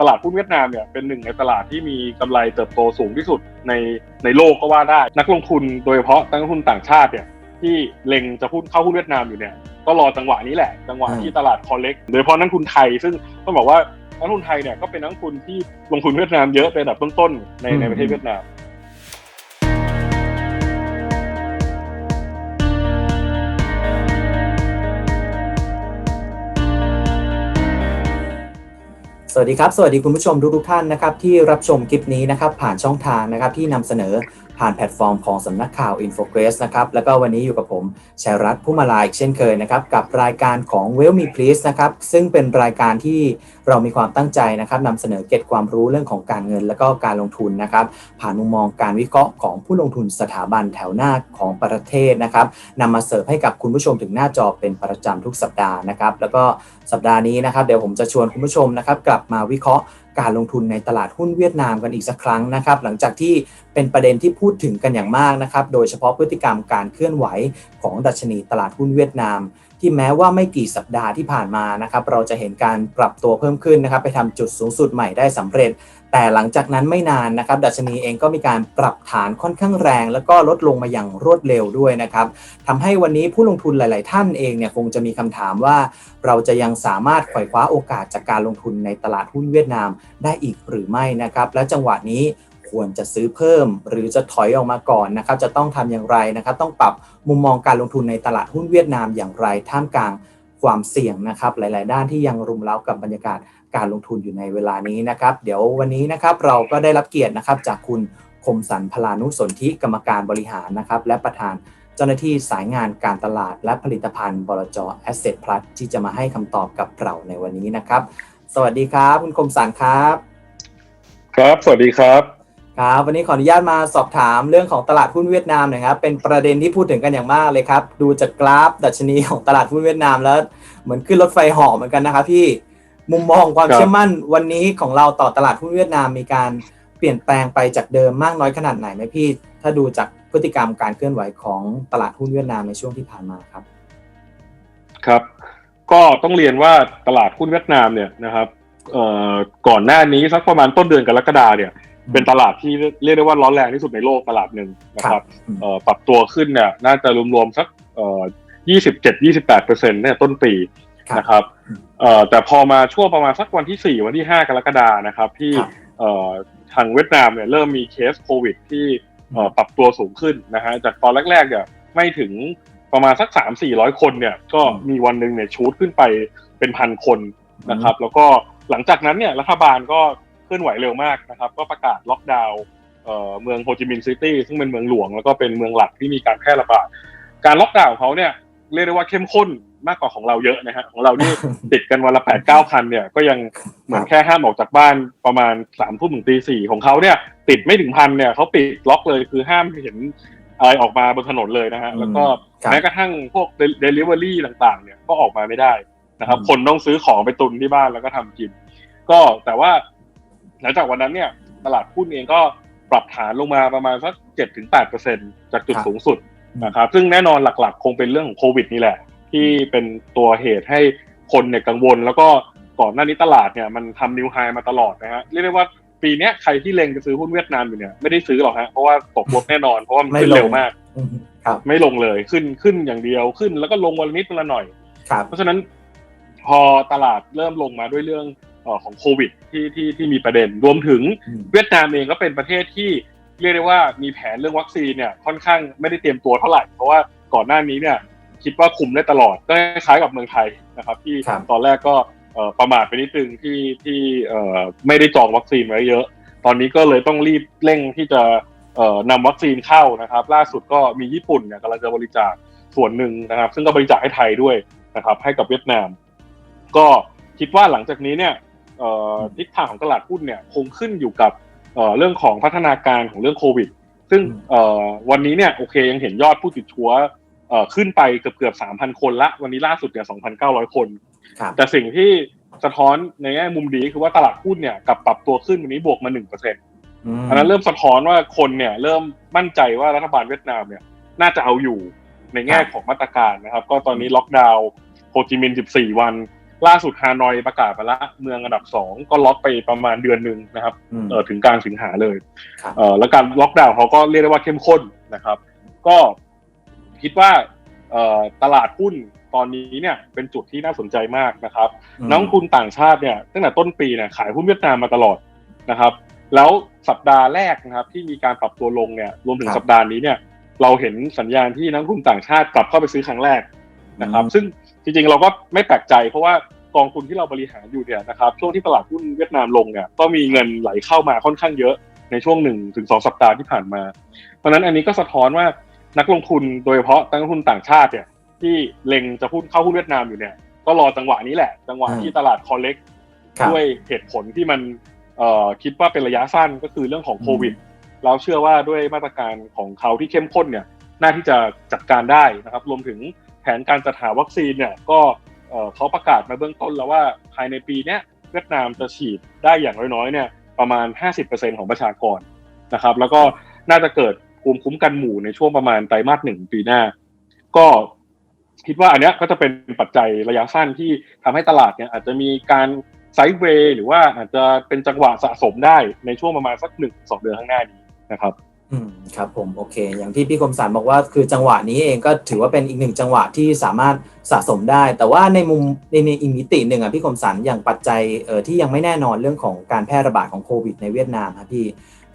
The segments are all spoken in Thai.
ตลาดหุ้นเวียดนามเนี่ยเป็นหนึ่งในตลาดที่มีกำไรเติบโตสูงที่สุดในในโลกก็ว่าได้ นักลงทุนโดยเฉพาะนักลงทุนต่างชาติเนี่ยที่เล็งจะหุ้นเข้าหุ้นเวียดนามอยู่เนี่ยก็รอจังหวะนี้แหละ จังหวะที่ตลาดคอเล็กโดยเฉพาะนักลงทุนไทย ซึ่งต้องบอกว่านักลงทุนไทยเนี่ยก็เป็นนักลงทุนที่ลงทุนเวียดนามเยอะเป็นอันดับต้นๆในในประเทศเวียดนาม สวัสดีครับ สวัสดีคุณผู้ชมทุกทุกท่านนะครับที่รับชมคลิปนี้นะครับผ่านช่องทางนะครับที่นำเสนอ ผ่านแพลตฟอร์มของสำนักข่าว Infogress นะครับ แล้วก็วันนี้อยู่กับผมชัยรัตน์ผู้มาลาอีกเช่นเคยนะครับ กับรายการของ w e l l Me Please นะครับ ซึ่งเป็นรายการที่เรามีความตั้งใจนะครับนำเสนอเก็บความรู้เรื่องของการเงิน และก็การลงทุนนะครับ ผ่านมุมมองการวิเคราะห์ของผู้ลงทุนสถาบันแถวหน้าของประเทศนะครับนำมาเสิร์ฟให้กับคุณผู้ชมถึงหน้าจอเป็นประจำทุกสัปดาห์นะครับ แล้วก็สัปดาห์นี้นะครับ เดี๋ยวผมจะชวนคุณผู้ชมนะครับกลับมาวิเคราะห์ การลงทุนในตลาดหุ้นเวียดนามกันอีกสักครั้งนะครับ หลังจากที่เป็นประเด็นที่พูดถึงกันอย่างมากนะครับ โดยเฉพาะพฤติกรรมการเคลื่อนไหวของดัชนีตลาดหุ้นเวียดนามที่แม้ว่าไม่กี่สัปดาห์ที่ผ่านมานะครับเราจะเห็นการปรับตัวเพิ่มขึ้นนะครับไปทำจุดสูงสุดใหม่ได้สำเร็จ แต่หลังจากนั้นไม่นานนะครับดัชนีเองก็มีการปรับฐานค่อนข้างแรง แล้วก็ลดลงมาอย่างรวดเร็วด้วยนะครับทำให้วันนี้ผู้ลงทุนหลาย ๆ ท่านเองเนี่ยคงจะมีคำถามว่า เราจะยังสามารถไขว่คว้าโอกาสจากการลงทุนในตลาดหุ้นเวียดนามได้อีกหรือไม่นะครับและจังหวะนี้ ควรจะซื้อเพิ่ม หรือจะถอยออกมาก่อนนะครับ จะต้องทำอย่างไรนะครับ ต้องปรับมุมมองการลงทุนในตลาดหุ้นเวียดนามอย่างไร ท่ามกลางความเสี่ยงนะครับ หลาย ๆ ด้านที่ยังรุมเร้ากับบรรยากาศการลงทุนอยู่ในเวลานี้นะครับ เดี๋ยววันนี้นะครับเราก็ได้รับเกียรตินะครับ จากคุณคมสันพลานุสนธิกรรมการบริหารนะครับ และประธานเจ้าหน้าที่สายงานการตลาดและผลิตภัณฑ์บลจ Asset Plus ที่จะมาให้คำตอบกับเราในวันนี้นะครับ สวัสดีครับ คุณคมสันครับ ครับ สวัสดีครับ ครับวันนี้ขออนุญาตมาสอบถามเรื่องของตลาดหุ้นเวียดนามหนะครับเป็นประเด็นที่พูดถึงกันอย่างมากเลยครับ ดูจากกราฟดัชนีของตลาดหุ้นเวียดนามแล้วเหมือนขึ้นรถไฟหาะเหมือนกันนะครับพี่มุมมองความเชื่อมั่นวันนี้ของเราต่อตลาดหุ้นเวียดนามมีการเปลี่ยนแปลงไปจากเดิมมากน้อยขนาดไหนไหมพี่ ถ้าดูจากพฤติกรรมการเคลื่อนไหวของตลาดหุ้นเวียดนามในช่วงที่ผ่านมาครับ ครับ ก็ต้องเรียนว่าตลาดหุ้นเวียดนามเนี่ยนะครับก่อนหน้านี้สักประมาณต้นเดือนกรกฎาเนี่ย เป็นตลาดที่เรียกได้ว่าร้อนแรงที่สุดในโลกตลาดหนึ่งนะครับอืมเอ่อปรับตัวขึ้นเนี่ยน่าจะรวมๆสักเอ่อ27 28เปอร์เซ็นต์เนี่ยต้นปีครับนะครับเอ่อแต่พอมาช่วงประมาณสักวันที่4วันที่5กรกฎานะครับ ที่ครับเอ่อทางเวียดนามเนี่ยเริ่มมีเคสโควิดที่เอ่อปรับตัวสูงขึ้นนะฮะจากตอนแรกๆเนี่ยไม่ถึงประมาณสัก3 4 0 0คนเนี่ยก็อืมมีวันหนึ่งเนี่ยชูดขึ้นไปเป็นพันคนนะครับ แล้วก็หลังจากนั้นเนี่ยรัฐบาลก็ เคลื่อนไหวเร็วมากนะครับ ก็ประกาศล็อกดาวน์เอ่อเมืองโฮจิมินห์ซิตี้ซึ่งเป็นเมืองหลวงแล้วก็เป็นเมืองหลักที่มีการแพร่ระบาดการล็อกดาวน์ของเขาเนี่ยเรียกได้ว่าเข้มข้นมากกว่าของเราเยอะนะฮะของเรานี่ติดกันวันละแปดเก้าพันเนี่ยก็ยังเหมือนแค่ห้ามออกจากบ้านประมาณสามทุ่มถึงตีสี่ของเขาเนี่ย ติดไม่ถึงพันเนี่ยเขาปิดล็อกเลยคือห้ามเห็นอะไรออกมาบนถนนเลยนะฮะอืมแล้วก็ครับแม้กระทั่งพวกเดลิเวอรี่ต่างๆ เนี่ยก็ออกมาไม่ได้นะครับอืมคนต้องซื้อของไปตุนที่บ้านแล้วก็ทำกิน ก็แต่ว่า หลังจากวันนั้นเนี่ยตลาดหุ้นเองก็ปรับฐานลงมาประมาณสักเจ็ดถึงแปดเปอร์เซ็นจากจุดครับสูงสุดนะครับซึ่งแน่นอนหลักๆ คงเป็นเรื่องของโควิดนี่แหละ ที่เป็นตัวเหตุให้คนเนี่ยกังวล แล้วก็ก่อนหน้านี้ตลาดเนี่ยมันทำนิวไฮมาตลอดนะฮะเรียกได้ว่าปีเนี้ยใครที่เล็งจะซื้อหุ้นเวียดนามอยู่เนี่ยไม่ได้ซื้อหรอกฮะเพราะว่าตกลบแน่นอนเพราะว่ามันไม่ขึ้นลงเร็วมากอืมครับไม่ลงเลยขึ้นขึ้นอย่างเดียวขึ้น แล้วก็ลงวันละนิดวันละหน่อยครับเพราะฉะนั้นพอตลาดเริ่มลงมาด้วยเรื่องเออ ของโควิดที่ที่ที่มีประเด็นรวมถึงอืมเวียดนามเองก็เป็นประเทศที่เรียกได้ว่ามีแผนเรื่องวัคซีนเนี่ยค่อนข้างไม่ได้เตรียมตัวเท่าไหร่ เพราะว่าก่อนหน้านี้เนี่ยคิดว่าคุมได้ตลอดก็คล้ายๆกับเมืองไทยนะครับ ที่ครับตอนแรกก็เอ่อประมาทไปนิดนึงที่ที่เอ่อไม่ได้จองวัคซีนไว้เยอะ ตอนนี้ก็เลยต้องรีบเร่งที่จะเอ่อนำวัคซีนเข้านะครับ ล่าสุดก็มีญี่ปุ่นเนี่ยกำลังจะบริจาคส่วนหนึ่งนะครับ ซึ่งก็บริจาคให้ไทยด้วยนะครับ ให้กับเวียดนาม ก็คิดว่าหลังจากนี้เนี่ยเอ่อ ทิศทางของตลาดหุ้นเนี่ยคงขึ้นอยู่กับเอ่อเรื่องของพัฒนาการของเรื่องโควิด ซึ่งเอ่อวันนี้เนี่ยโอเคยังเห็นยอดผู้ติดเชื้อเอ่อขึ้นไปเกือบเกือบสามพันคนละ วันนี้ล่าสุดเนี่ยสองพันเก้าร้อยคนครับแต่สิ่งที่สะท้อนในแง่มุมดีคือว่าตลาดหุ้นเนี่ยกลับปรับตัวขึ้นวันนี้บวกมาหนึ่งเปอร์เซ็นต์มอันนั้นเริ่มสะท้อนว่าคนเนี่ยเริ่มมั่นใจว่ารัฐบาลเวียดนามเนี่ยน่าจะเอาอยู่ในแง่ของมาตรการนะครับ ก็ตอนนี้ล็อกดาวน์โฮจิมินห์14 วันก ล่าสุดฮานอยประกาศไปละเมืองอันดับสองก็ล็อกไปประมาณเดือนหนึ่งนะครับอืมเออถึงกลางสิงหาเลยครับเออแล้วการล็อกดาวน์เขาก็เรียกได้ว่าเข้มข้นนะครับ ก็คิดว่าเอ่อตลาดหุ้นตอนนี้เนี่ยเป็นจุดที่น่าสนใจมากนะครับอืมนักลงทุนต่างชาติเนี่ยตั้งแต่ต้นปีเนี่ยขายหุ้นเวียดนามมาตลอดนะครับ แล้วสัปดาห์แรกนะครับ ที่มีการปรับตัวลงเนี่ยรวมถึงครับสัปดาห์นี้เนี่ยเราเห็นสัญญาณที่นักลงทุนต่างชาติกลับเข้าไปซื้อครั้งแรกนะครับอืมซึ่งจริงๆเราก็ไม่แปลกใจเพราะว่า กองทุนที่เราบริหารอยู่เนี่ยนะครับช่วงที่ตลาดหุ้นเวียดนามลงเนี่ยก็มีเงินไหลเข้ามาค่อนข้างเยอะในช่วงหนึ่งถึงสองสัปดาห์ที่ผ่านมา เพราะนั้นอันนี้ก็สะท้อนว่านักลงทุนโดยเฉพาะนักลงทุนต่างชาติเนี่ยที่เล็งจะหุ้นเข้าหุ้นเวียดนามอยู่เนี่ยก็รอจังหวะนี้แหละ จังหวะที่ตลาดคอลเล็กด้วยเหตุผลที่มันคิดว่าเป็นระยะสั้นก็คือเรื่องของโควิด เราเชื่อว่าด้วยมาตรการของเขาที่เข้มข้นเนี่ยน่าที่จะจัดการได้นะครับ รวมถึงแผนการจัดหาวัคซีนเนี่ยก็ เขาประกาศมาเบื้องต้นแล้วว่าภายในปีเนี้ยเวียดนามจะฉีดได้อย่างน้อยๆเนี่ยประมาณ 50%ของประชากรนะครับ แล้วก็น่าจะเกิดภูมิคุ้มกันหมู่ในช่วงประมาณไตรมาสหนึ่งปีหน้า ก็คิดว่าอันนี้ก็จะเป็นปัจจัยระยะสั้นที่ทำให้ตลาดเนี่ยอาจจะมีการไซด์เวย์หรือว่าอาจจะเป็นจังหวะสะสมได้ในช่วงประมาณสักหนึ่งสองเดือนข้างหน้านี้นะครับ อืมครับผมโอเค อย่างที่พี่คมสันบอกว่าคือจังหวะนี้เองก็ถือว่าเป็นอีกหนึ่งจังหวะที่สามารถสะสมได้ แต่ว่าในมุมในในอีกมิติหนึ่งอะพี่คมสันอย่างปัจจัยเอ่อที่ยังไม่แน่นอนเรื่องของการแพร่ระบาดของโควิดในเวียดนามครับพี่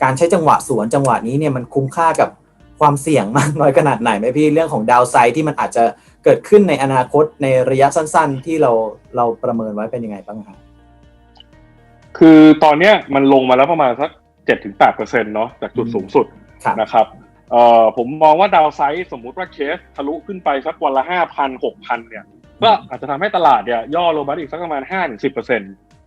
การใช้จังหวะสวนจังหวะนี้เนี่ยมันคุ้มค่ากับความเสี่ยงมากน้อยขนาดไหนไหมพี่เรื่องของดาวไซด์ที่มันอาจจะเกิดขึ้นในอนาคตในระยะสั้น ๆ ที่เราเราประเมินไว้เป็นยังไงบ้างครับคือตอนเนี้ยมันลงมาแล้วประมาณสัก เจ็ดถึงแปดเปอร์เซ็นต์เนาะจากจุดสูงสุดครับนะครับเอ่อผมมองว่าดาวไซด์สมมุติว่าเคสทะลุขึ้นไปสักวันละห้าพันหกพันเนี่ย ก็อาจจะทำให้ตลาดเนี่ยย่อลงมาอีกสักประมาณห้าถึงสิบเปอร์เซ็น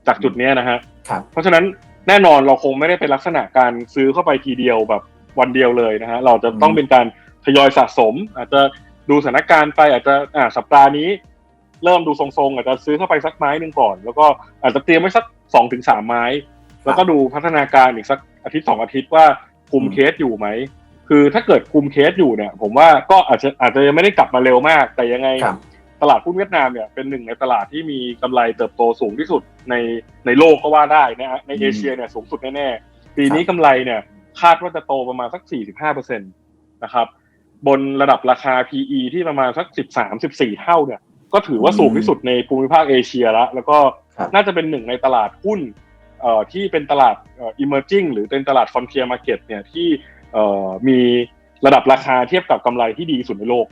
จากจุดเนี้ยนะฮะครับเพราะฉะนั้นแน่นอนเราคงไม่ได้เป็นลักษณะการซื้อเข้าไปทีเดียวแบบวันเดียวเลยนะฮะเราจะต้องเป็นการทยอยสะสม อาจจะดูสถานการณ์ไปอาจจะอ่าสัปดาห์นี้ เริ่มดูทรงๆ อาจจะซื้อเข้าไปสักไม้หนึ่งก่อน แล้วก็อาจจะเตรียมไว้สักสองถึงสามไม้ แล้วก็ดูพัฒนาการอีกสักอาทิตย์สองอาทิตย์ว่าคุมอืมเคสอยู่ไหม คือถ้าเกิดคุมเคสอยู่เนี่ย ผมว่าก็อาจจะอาจจะยังไม่ได้กลับมาเร็วมาก แต่ยังไงครับตลาดหุ้นเวียดนามเนี่ยเป็นหนึ่งในตลาดที่มีกำไรเติบโตสูงที่สุดในในโลกก็ว่าได้นะฮะในเอเชียเนี่ยสูงสุดแน่ๆปีนี้กำไรเนี่ยคาดว่าจะโตประมาณสัก 45%นะครับ บนระดับราคา PE ที่ประมาณสัก 13-14 เท่าเนี่ย ก็ถือว่าสูงที่สุดในภูมิภาคเอเชียแล้วแล้วก็ครับน่าจะเป็นหนึ่งในตลาดหุ้นเอ่อ ที่เป็นตลาดเอ่อ emerging หรือเป็นตลาด frontier market เนี่ยที่เอ่อมีระดับราคาเทียบกับกำไรที่ดีที่สุดในโลก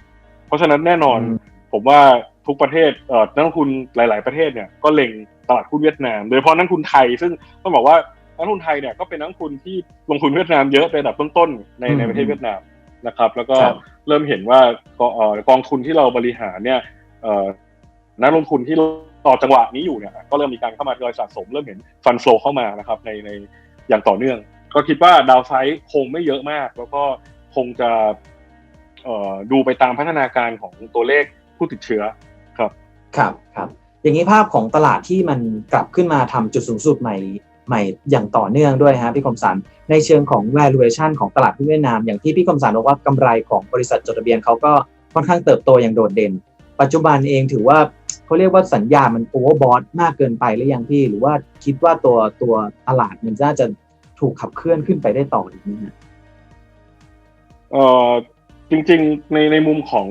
เพราะฉะนั้นแน่นอนอืมผมว่าทุกประเทศเอ่อนักลงทุนหลาย ๆ ประเทศเนี่ยก็เล็งตลาดหุ้นเวียดนาม โดยเฉพาะนักลงทุนไทย ซึ่งต้องบอกว่านักลงทุนไทยเนี่ยก็เป็นนักลงทุนที่ลงทุนเวียดนามเยอะเป็นอันดับต้นๆในอืมในประเทศเวียดนามนะครับ แล้วก็ครับเริ่มเห็นว่ากเอ่อกองทุนที่เราบริหารเนี่ยเอ่อนักลงทุนที่ ต่อจังหวะนี้อยู่เนี่ยก็เริ่มมีการเข้ามาทยอยสะสม เริ่มเห็นฟันโฟลเข้ามานะครับในในอย่างต่อเนื่อง ก็คิดว่าดาวไซด์คงไม่เยอะมาก แล้วก็คงจะดูไปตามพัฒนาการของตัวเลขผู้ติดเชื้อครับครับครับ อย่างนี้ภาพของตลาดที่มันกลับขึ้นมาทำจุดสูงสุดใหม่ใหม่อย่างต่อเนื่องด้วยฮะพี่คมสันในเชิงของ valuation ของตลาดหุ้นเวียดนาม อย่างที่พี่คมสันบอกว่ากำไรของบริษัทจดทะเบียนเขาก็ค่อนข้างเติบโตอย่างโดดเด่น ปัจจุบันเองถือว่าเขาเรียกว่าสัญญามันโอเวอร์บอทมากเกินไปหรือยังพี่หรือว่าคิดว่าตัวตัวตลาดมันน่าจะถูกขับเคลื่อนขึ้นไปได้ต่ออีกไหมฮะเอ่อจริงๆในในมุมของ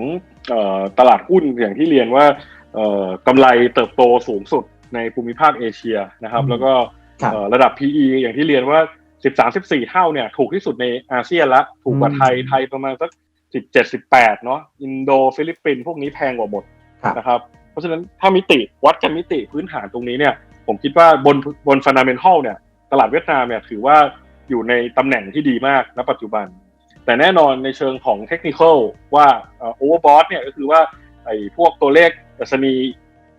เอ่อตลาดหุ้นอย่างที่เรียนว่าเอ่อกำไรเติบโตสูงสุดในภูมิภาคเอเชียนะครับอืมแล้วก็ครับเอ่อระดับ PE อย่างที่เรียนว่า 13-14 เท่าเนี่ยถูกที่สุดในอาเซียนละ ถูกกว่าอืมไทยไทยประมาณสัก 17-18เนาะอินโดฟิลิปปินส์พวกนี้แพงกว่าหมดครับนะครับ เพราะฉะนั้นถ้ามิติวัดกันมิติพื้นฐานตรงนี้เนี่ย ผมคิดว่าบนบนฟันดัมเ n นทัลเนี่ย ตลาดเวียดนามเนี่ยถือว่าอยู่ในตำแหน่งที่ดีมากณปัจจุบัน แต่แน่นอนในเชิงของเทคนิคว่าโอเวอร์บอทเนี่ยก็คือว่าไอ้พวกตัวเลขดัชนี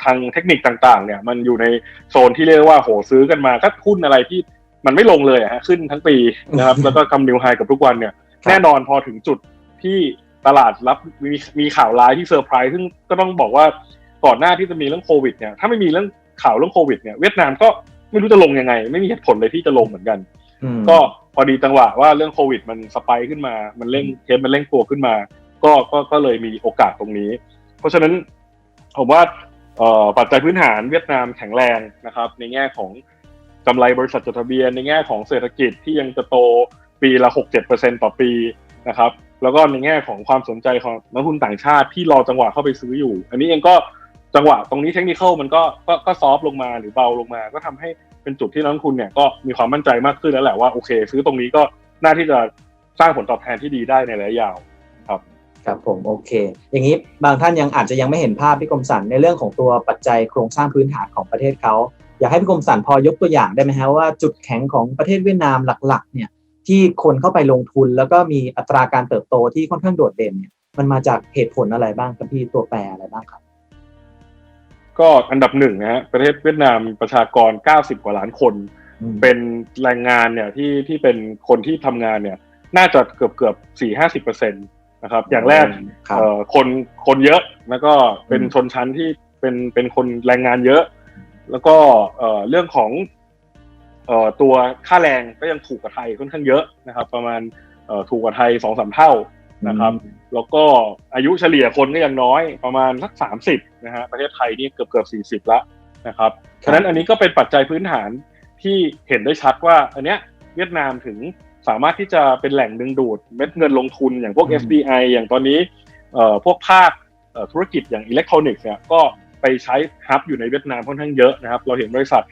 ทางเทคนิคต่างๆ เนี่ยมันอยู่ในโซนที่เรียกว่าโหซื้อกันมาก็หุ้นอะไรที่มันไม่ลงเลยอะฮะขึ้นทั้งปีนะครับแล้วก็กำนิวไฮกับทุกวันเนี่ยครับแน่นอนพอถึงจุด ที่ตลาดรับมีมีข่าวร้ายที่เซอร์ไพรส์ซึ่งก็ต้องบอกว่าก่อนหน้าที่จะมีเรื่องโควิดเนี่ยถ้าไม่มีเรื่องข่าวเรื่องโควิดเนี่ยเวียดนามก็ไม่รู้จะลงยังไง ไม่มีเหตุผลเลยที่จะลงเหมือนกันอืมก็พอดีจังหวะว่าเรื่องโควิด มันสไปค์ขึ้นมา มันเร่งเคสมันเร่งตัวขึ้นมา ก็ก็ก็เลยมีโอกาสตรงนี้ เพราะฉะนั้นผมว่าเอ่อปัจจัยพื้นฐานเวียดนามแข็งแรงนะครับ ในแง่ของกำไรบริษัทจดทะเบียนในแง่ของเศรษฐกิจที่ยังจะโตปีละ 6-7%ต่อปีนะครับ แล้วก็ในแง่ของความสนใจของนักทุนต่างชาติที่รอจังหวะเข้าไปซื้ออยู่ อันนี้เองก็จังหวะตรงนี้เทคนิคมันก็ก็ก็ซอฟลงมาหรือเบาลงมา ก็ทำให้เป็นจุดที่นักลงทุนเนี่ยก็มีความมั่นใจมากขึ้นแล้วแหละว่าโอเค ซื้อตรงนี้ก็น่าที่จะสร้างผลตอบแทนที่ดีได้ในระยะยาวครับผมโอเค อย่างนี้บางท่านยังอาจจะยังไม่เห็นภาพพี่กรมสรรในเรื่องของตัวปัจจัยโครงสร้างพื้นฐานของประเทศเขาอยากให้พี่กรมสรรพอยกตัวอย่างได้ไหมฮะว่าจุดแข็งของประเทศเวียดนามหลักๆเนี่ย ที่คนเข้าไปลงทุน แล้วก็มีอัตราการเติบโตที่ค่อนข้างโดดเด่นเนี่ยมันมาจากเหตุผลอะไรบ้างครับพี่ตัวแปรอะไรบ้างครับ ก็อันดับหนึ่งนะฮะประเทศเวียดนามมีประชากร 90 กว่าล้านคนอืมเป็นแรงงานเนี่ยที่ที่เป็นคนที่ทำงานเนี่ย น่าจะเกือบเกือบสี่ห้าสิบเปอร์เซ็นตนะครับ อย่างแรกครับเอ่อคนคนเยอะแล้วก็เป็นอืมชนชั้นที่เป็นเป็นคนแรงงานเยอะ แล้วก็เอ่อเรื่องของเอ่อ ตัวค่าแรงก็ยังถูกกว่าไทยค่อนข้างเยอะนะครับ ประมาณเอ่อถูกกว่าไทยสองสามเท่านะครับ แล้วก็อายุเฉลี่ยคนก็ยังน้อยประมาณสักสามสิบนะฮะประเทศไทยนี่เกือบเกือบสี่สิบละนะครับครับฉะนั้นอันนี้ก็เป็นปัจจัยพื้นฐานที่เห็นได้ชัดว่า อันเนี้ยเวียดนามถึงสามารถที่จะเป็นแหล่งดึงดูดเม็ดเงินลงทุนอย่างพวกอืม FDI อย่างตอนนี้เอ่อพวกภาคเอ่อธุรกิจอย่างอิเล็กทรอนิกส์เนี่ยก็ไปใช้ฮับอยู่ในเวียดนามค่อนข้างเยอะนะครับ เราเห็นบริษัท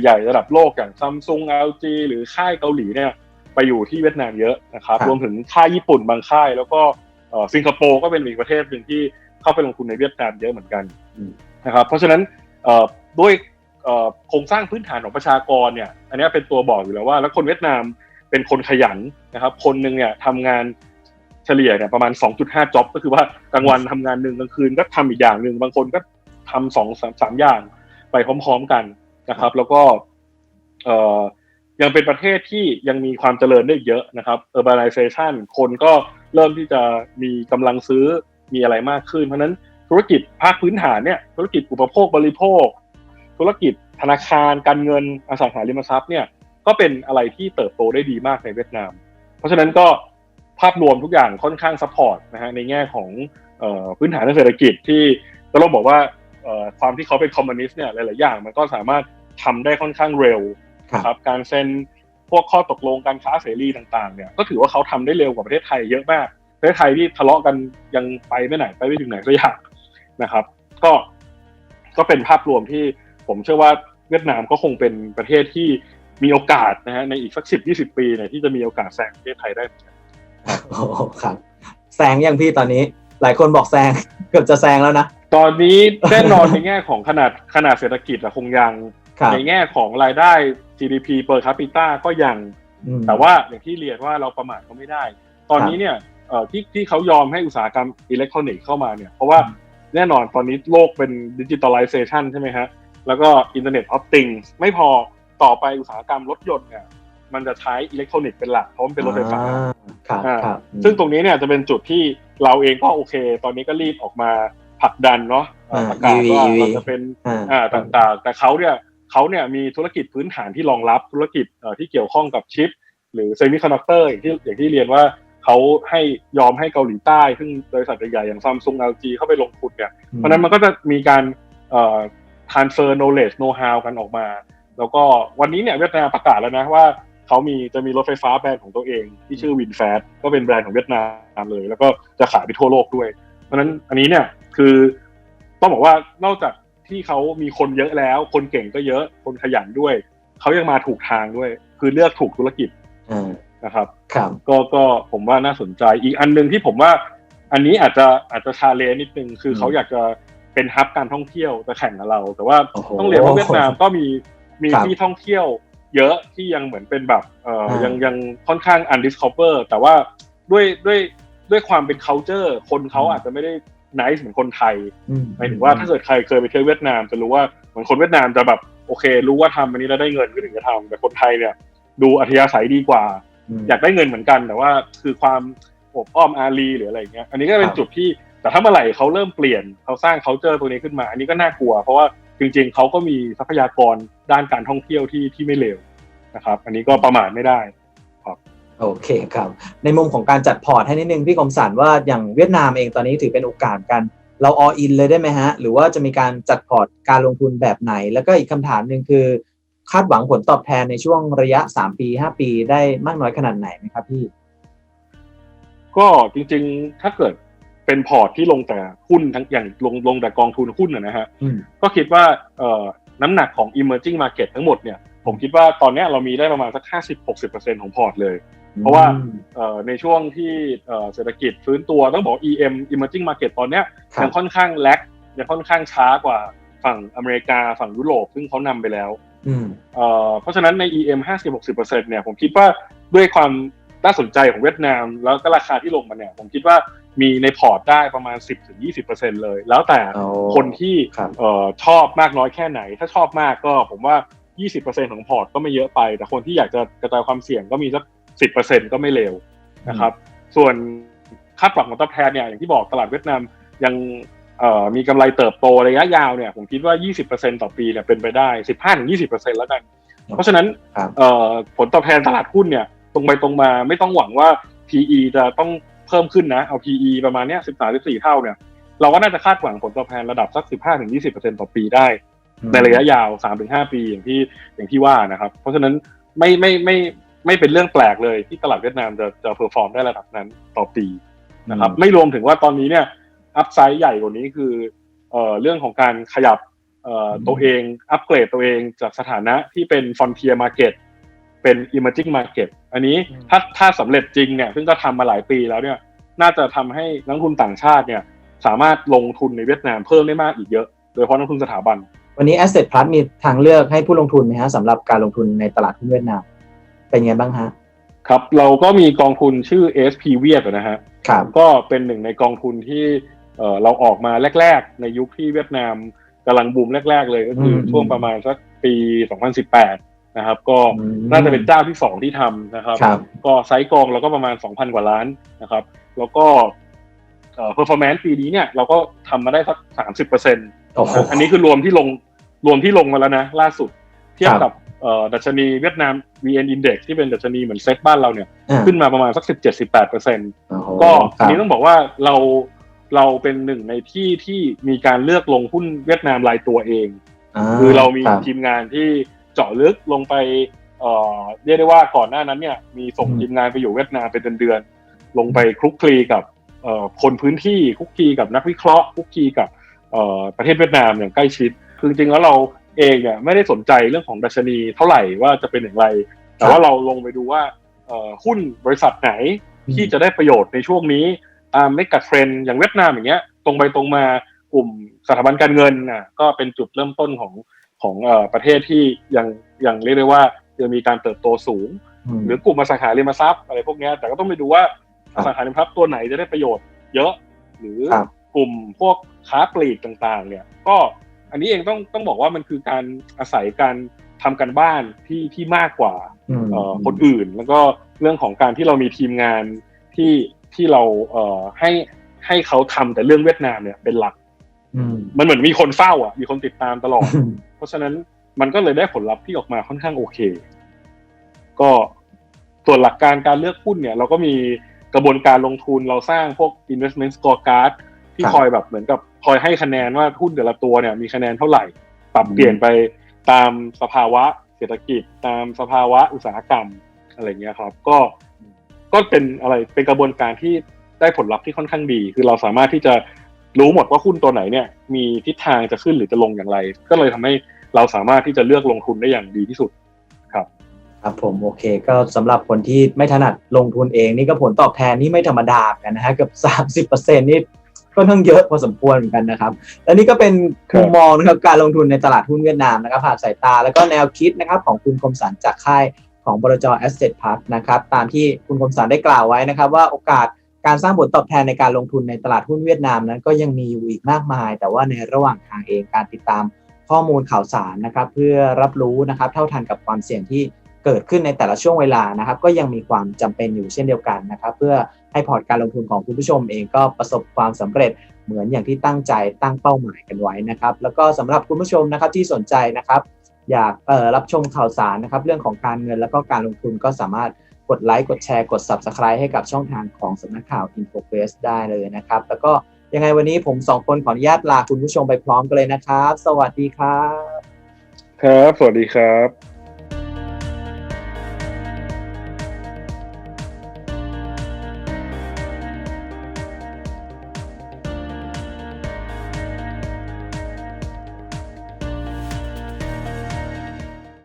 ใหญ่ๆ ระดับโลกอย่างซัมซุง LG หรือค่ายเกาหลีเนี่ยไปอยู่ที่เวียดนามเยอะนะครับครับรวมถึงค่ายญี่ปุ่นบางค่าย แล้วก็เอ่อสิงคโปร์ก็เป็นอีกประเทศหนึ่งที่เข้าไปลงทุนในเวียดนามเยอะเหมือนกันอืมนะครับเพราะฉะนั้นเอ่อด้วยเอ่อโครงสร้างพื้นฐานของประชากรเนี่ยอันเนี้ยเป็นตัวบอกอยู่แล้วว่า แล้วคนเวียดนามเป็นคนขยันนะครับ คนหนึ่งเนี่ยทำงานเฉลี่ยเนี่ยประมาณ 2.5จ็อบก็คือว่ากลางวันทำงานหนึ่งกลางคืนก็ทำอีกอย่างหนึ่งบางคนก็ทำสองสามสามอย่างไปพร้อม ๆ กัน นะครับ แล้วก็เอ่อยังเป็นประเทศที่ยังมีความเจริญได้เยอะนะครับ urbanization คนก็เริ่มที่จะมีกำลังซื้อมีอะไรมากขึ้น เพราะนั้นธุรกิจภาคพื้นฐานเนี่ยธุรกิจอุปโภคบริโภค ธุรกิจธนาคารการเงินอสังหาริมทรัพย์เนี่ยก็เป็นอะไรที่เติบโตได้ดีมากในเวียดนาม เพราะฉะนั้นก็ภาพรวมทุกอย่างค่อนข้างซัพพอร์ตนะฮะในแง่ของออพื้นฐานทางเศรษฐกิจที่ก็ต้องบอกว่าความที่เขาเป็นคอมมิวนิสต์เนี่ยหลาย ๆ อย่างมันก็สามารถ ทำได้ค่อนข้างเร็วครับนะครับการเซ็นพวกข้อตกลงการค้าเสรีต่างๆเนี่ยก็ถือว่าเขาทำได้เร็วกว่าประเทศไทยเยอะมากประเทศไทยที่ทะเลาะกันยังไปไม่ไหนไปไม่ถึงไหนสักอย่างนะครับ ก็ก็เป็นภาพรวมที่ผมเชื่อว่าเวียดนามก็คงเป็นประเทศที่มีโอกาสนะฮะในอีกสักสิบยี่สิบปีเนี่ยที่จะมีโอกาสแซงประเทศไทยได้เหมือนกันโอ้ครับแซงยังพี่ตอนนี้ หลายคนบอกแซงเกือบจะแซงแล้วนะ ตอนนี้แน่นอนในแง่ของขนาดขนาดเศรษฐกิจอะคงยังครับ ในแง่ของรายได้ GDP per capita ก็ยังอืมแต่ว่าอย่างที่เรียนว่าเราประมาทก็ไม่ได้ ตอนนี้เนี่ยเอ่อที่ที่เขายอมให้อุตสาหกรรมอิเล็กทรอนิกส์เข้ามาเนี่ยเพราะว่าอืมแน่นอนตอนนี้โลกเป็นดิจิ t a ล i เซชันใช่ไหมฮะ แล้วก็อินเทอร์เน็ตออฟติงไม่พอต่อไปอุตสาหกรรมรถยนต์เนี่ยมันจะใช้อิเล็กทรอนิกส์เป็นหลักเพราะมันเป็นรถไฟฟ้าอ่ครับอ่าครับอืมซึ่งตรงนี้เนี่ยจะเป็นจุดที่เราเองก็โอเค ตอนนี้ก็รีบออกมาผลักดันเนาะอ่าประกาศว่า EV เราจะเป็นอ่าอ่าต่างๆ แต่เขาเนี่ย เขาเนี่ยมีธุรกิจพื้นฐานที่รองรับธุรกิจเอ่อที่เกี่ยวข้องกับชิป หรือเซมิคอนดักเตอร์อย่างที่อย่างที่เรียนว่าเขาให้ยอมให้เกาหลีใต้ ซึ่งบริษัทใหญ่ๆอย่างซัมซุง LG เข้าไปลงทุนเนี่ยเพราะฉะนั้นมันก็จะมีการเอ่อ transfer knowledge know how กันออกมา แล้วก็วันนี้เนี่ยเวียดนามประกาศแล้วนะว่าเขามีจะมีรถไฟฟ้าแบรนด์ของตัวเอง ที่ชื่อ WinFast ก็เป็นแบรนด์ของเวียดนามเลย แล้วก็จะขายไปทั่วโลกด้วย เพราะฉะนั้นอันนี้เนี่ยคือต้องบอกว่านอกจาก ที่เขามีคนเยอะแล้ว คนเก่งก็เยอะ คนขยันด้วย เขายังมาถูกทางด้วย คือเลือกถูกธุรกิจอ่านะครับครับก็ก็ผมว่าน่าสนใจอีกอันหนึ่งที่ผมว่า อันนี้อาจจะอาจจะชาเลนจ์นิดนึงคืออืมเขาอยากจะเป็นฮับการท่องเที่ยวจะแข่งกับเรา แต่ว่าโอ้โหต้องเรียนว่าเวียดนามก็มีมีครับที่ท่องเที่ยว เยอะที่ยังเหมือนเป็นแบบเอ่ออ่ายัยังยังค่อนข้าง undiscover แต่ว่าด้วยด้วยด้วยความเป็น culture คนเขาอืมอาจจะไม่ได้ nice เหมือนคนไทยอืหมายถึงว่าถ้าเกิดใครเคยไปเที่ยวเวียดนามจะรู้ว่าเหมือนคนเวียดนามจะแบบโอเค รู้ว่าทำอันนี้แล้วได้เงินก็ถึงจะทำแต่คนไทยเนี่ย ดูอัธยาศัยดีกว่ามอยากได้เงินเหมือนกันแต่ว่าคือความอบอ้อมอารีหรืออะไรอย่างเงี้ยอันนี้ก็เป็คนรับจุดที่แต่ถ้าเมื่อไหร่เขาเริ่มเปลี่ยนเขาสร้าง culture ตัวนี้ขึ้นมา อันนี้ก็น่ากลัว เพราะว่าจริง ๆเขาก็มีทรัพยากรด้านการท่องเที่ยวที่ที่ไม่เลวนะครับ อันนี้ก็ประมาทไม่ได้ โอเคครับ ในมุมของการจัดพอร์ตให้นิดนึงพี่กรมสารว่าอย่างเวียดนามเองตอนนี้ถือเป็นโอกาสการเรา all in เลยได้ไหมฮะ หรือว่าจะมีการจัดพอร์ตการลงทุนแบบไหน แล้วก็อีกคำถามหนึ่งคือ คาดหวังผลตอบแทนในช่วงระยะ 3 ปี 5 ปีได้มากน้อยขนาดไหนไหมครับพี่ ก็จริงๆถ้าเกิดเป็นพอร์ตที่ลงแต่หุ้นทั้งอย่างลงลงแต่กองทุนหุ้นนะนะฮะอืมก็คิดว่าเอ่อน้ำหนักของ emerging market ทั้งหมดเนี่ยผมคิดว่าตอนเนี้ยเรามีได้ประมาณสัก 50-60%ของพอร์ตเลย เพราะว่าเอ่อในช่วงที่เอ่อเศรษฐกิจฟื้นตัวต้องบอก EM emerging market ตอนเเนี่ยครับยังค่อนข้างแลกยังค่อนข้างช้ากว่าฝั่งอเมริกาฝั่งยุโรปซึ่งเขานำไปแล้วอืมเอ่อเพราะฉะนั้นใน EM 50-60%เนี่ยผมคิดว่าด้วยความน่าสนใจของเวียดนามแล้วก็ราคาที่ลงมาเนี่ย ผมคิดว่ามีในพอร์ตได้ประมาณ 10-20%เลย แล้วแต่โอ้คนที่ครับเอ่อชอบมากน้อยแค่ไหน ถ้าชอบมากก็ผมว่า 20%ของพอร์ตก็ไม่เยอะไป แต่คนที่อยากจะกระจายความเสี่ยงก็มีสัก 10%ก็ไม่เลวนะครับ ส่วนคาดหวังของตอบแทนเนี่ยอย่างที่บอกตลาดเวียดนามยังเอ่อมีกำไรเติบโตระยะยาวเนี่ยผมคิดว่า 20%ต่อปีเนี่ยเป็นไปได้ 15-20%แล้วกัน เพราะฉะนั้นครับเอ่อผลตอบแทนตลาดหุ้นเนี่ยตรงไปตรงมาไม่ต้องหวังว่า PE จะต้องเพิ่มขึ้นนะเอา PE ประมาณเนี้ย13 14 เท่าเนี่ยเราก็น่าจะคาดหวังผลตอบแทนระดับสัก 15-20%ต่อปีได้ ในระยะยาว 3-5 ปีอย่างที่อย่างที่ว่านะครับ เพราะฉะนั้นไม่ไม่ไม่ ไม่เป็นเรื่องแปลกเลยที่ตลาดเวียดนามจะจะเพอร์ฟอร์มได้ระดับนั้นต่อปีนะครับ ไม่รวมถึงว่าตอนนี้เนี่ยอัพไซด์ใหญ่กว่านี้คือเอ่อเรื่องของการขยับเอ่อตัวเองอัปเกรดตัวเองจากสถานะที่เป็น frontier market เป็น emerging market อันนี้อืมถ้าถ้าสำเร็จจริงเนี่ยซึ่งก็ทำมาหลายปีแล้วเนี่ย น่าจะทำให้นักลงทุนต่างชาติเนี่ย สามารถลงทุนในเวียดนามเพิ่มได้มากอีกเยอะ โดยเฉพาะนักลงทุนสถาบัน วันนี้ Asset Plus มีทางเลือกให้ผู้ลงทุนไหมฮะสำหรับการลงทุนในตลาดหุ้นเวียดนาม เป็นไงบ้างฮะ ครับ เราก็มีกองทุนชื่อ SP เวียดนะฮะครับก็เป็นหนึ่งในกองทุนที่เอ่อเราออกมาแรก ๆ ในยุคที่เวียดนามกำลังบูมแรก ๆ เลยก็คืออมช่วงประมาณสักปี 2018 นะครับ ก็น่าจะเป็นเจ้าที่สองที่ทำนะครับครับก็ไซส์กองเราก็ประมาณ 2,000 กว่าล้านนะครับ แล้วก็เอ่อ performance ปีนี้เนี่ยเราก็ทำมาได้สัก 30%อโอ้โหันนี้คือรวมที่ลงรวมที่ลงมาแล้วนะ ล่าสุด เทียบครักับบเอ่อ ดัชนีเวียดนาม VN Index ที่เป็นดัชนีเหมือนเซ็ตบ้านเราเนี่ยอ่าขึ้นมาประมาณสัก17-18%โอ้โหก็คอัรันบนี้ต้องบอกว่าเราเราเป็นหนึ่งในที่ที่มีการเลือกลงหุ้นเวียดนามรายตัวเอง คือเรามีครับทีมงานที่เจาะลึกลงไปเอ่อเรียกได้ว่าก่อนหน้านั้นเนี่ยมีส่งอืมทีมงานไปอยู่เวียดนามเป็นเดือนๆลงไปคลุกคลีกับเอ่อคนพื้นที่คลุกคลีกับนักวิเคราะห์คลุกคลีกับเอ่อประเทศเวียดนามอย่างใกล้ชิด คือจริงๆแล้วเรา เองเนี่ยไม่ได้สนใจเรื่องของดัชนีเท่าไหร่ว่าจะเป็นอย่างไร แต่ว่าเราลงไปดูว่าเอ่อหุ้นบริษัทไหนที่จะได้ประโยชน์ในช่วงนี้ตามไม่กัดเทรนด์อย่างเวียดนามอย่างเงี้ย ตรงไปตรงมากลุ่มสถาบันการเงินน่ะก็เป็นจุดเริ่มต้นของของเอ่อประเทศที่ยังยังเรียกได้ว่ายังมีการเติบโตสูงมหรือกลุ่มอสังหาริมทรัพย์อะไรพวกเนี้ยแต่ก็ต้องไปดูว่าครัอบสังหาริมทรัพย์ตัวไหนจะได้ประโยชน์เยอะ หรือครับกลุ่มพวกค้าปลีกต่างๆ เนี่ย ก็ อันนี้เองต้องต้องบอกว่ามันคือการอาศัยการทำกันบ้านที่ที่มากกว่าอืมเอ่อคนอื่น แล้วก็เรื่องของการที่เรามีทีมงานที่ที่เราเอ่อให้ให้เขาทำแต่เรื่องเวียดนามเนี่ยเป็นหลักอืมมันเหมือนมีคนเฝ้าอะมีคนติดตามตลอด เพราะฉะนั้นมันก็เลยได้ผลลัพธ์ที่ออกมาค่อนข้างโอเค ก็ส่วนหลักการการเลือกหุ้นเนี่ย เราก็มีกระบวนการลงทุนเราสร้างพวก investment scorecard ที่ครับคอยแบบเหมือนกับคอยให้คะแนนว่าหุ้นแต่ละตัวเนี่ยมีคะแนนเท่าไหร่ ปรับเปลี่ยนไปตามสภาวะเศรษฐกิจ ตามสภาวะอุตสาหกรรมอะไรเงี้ยครับ ก็ก็เป็นอะไรเป็นกระบวนการที่ได้ผลลัพธ์ที่ค่อนข้างดี คือเราสามารถที่จะรู้หมดว่าหุ้นตัวไหนเนี่ย มีทิศทางจะขึ้นหรือจะลงอย่างไร ก็เลยทำให้เราสามารถที่จะเลือกลงทุนได้อย่างดีที่สุดครับผมโอเค ก็สำหรับคนที่ไม่ถนัดลงทุนเองนี่ก็ผลตอบแทนนี่ไม่ธรรมดาเหมือนกันนะฮะเกือบสามสิบเปอร์เซ็นนี่ ก็ทั้างเยอะพอสมควรเหมือนกันนะครับ และนี่ก็เป็นครับมุมมองนะครับการลงทุนในตลาดหุ้นเวียดนามนะครับผ่านสายตาแล้วก็แนวคิดนะครับของคุณคมสันจากค่ายของบรจ Asset Plus นะครับตามที่คุณคมสันได้กล่าวไว้นะครับ ว่าโอกาสการสร้างผลตอบแทนในการลงทุนในตลาดหุ้นเวียดนามนั้นก็ยังมีอยู่อีกมากมาย แต่ว่าในระหว่างทางเองการติดตามข้อมูลข่าวสารนะครับ เพื่อรับรู้นะครับ เท่าทันกับความเสี่ยงที่ เกิดขึ้นในแต่ละช่วงเวลานะครับ ก็ยังมีความจำเป็นอยู่เช่นเดียวกันนะครับ เพื่อให้พอร์ตการลงทุนของคุณผู้ชมเองก็ประสบความสำเร็จเหมือนอย่างที่ตั้งใจตั้งเป้าหมายกันไว้นะครับ แล้วก็สำหรับคุณผู้ชมนะครับที่สนใจนะครับ อยากรับชมข่าวสารนะครับ เรื่องของการเงินแล้วก็การลงทุนก็สามารถกดไลค์กดแชร์กด Subscribe ให้กับช่องทางของสำนักข่าว InfoQuest ได้เลยนะครับ แล้วก็ยังไงวันนี้ผมสองคนขออนุญาตลาคุณผู้ชมไปพร้อมกันเลยนะครับ สวัสดีครับ ครับ สวัสดีครับ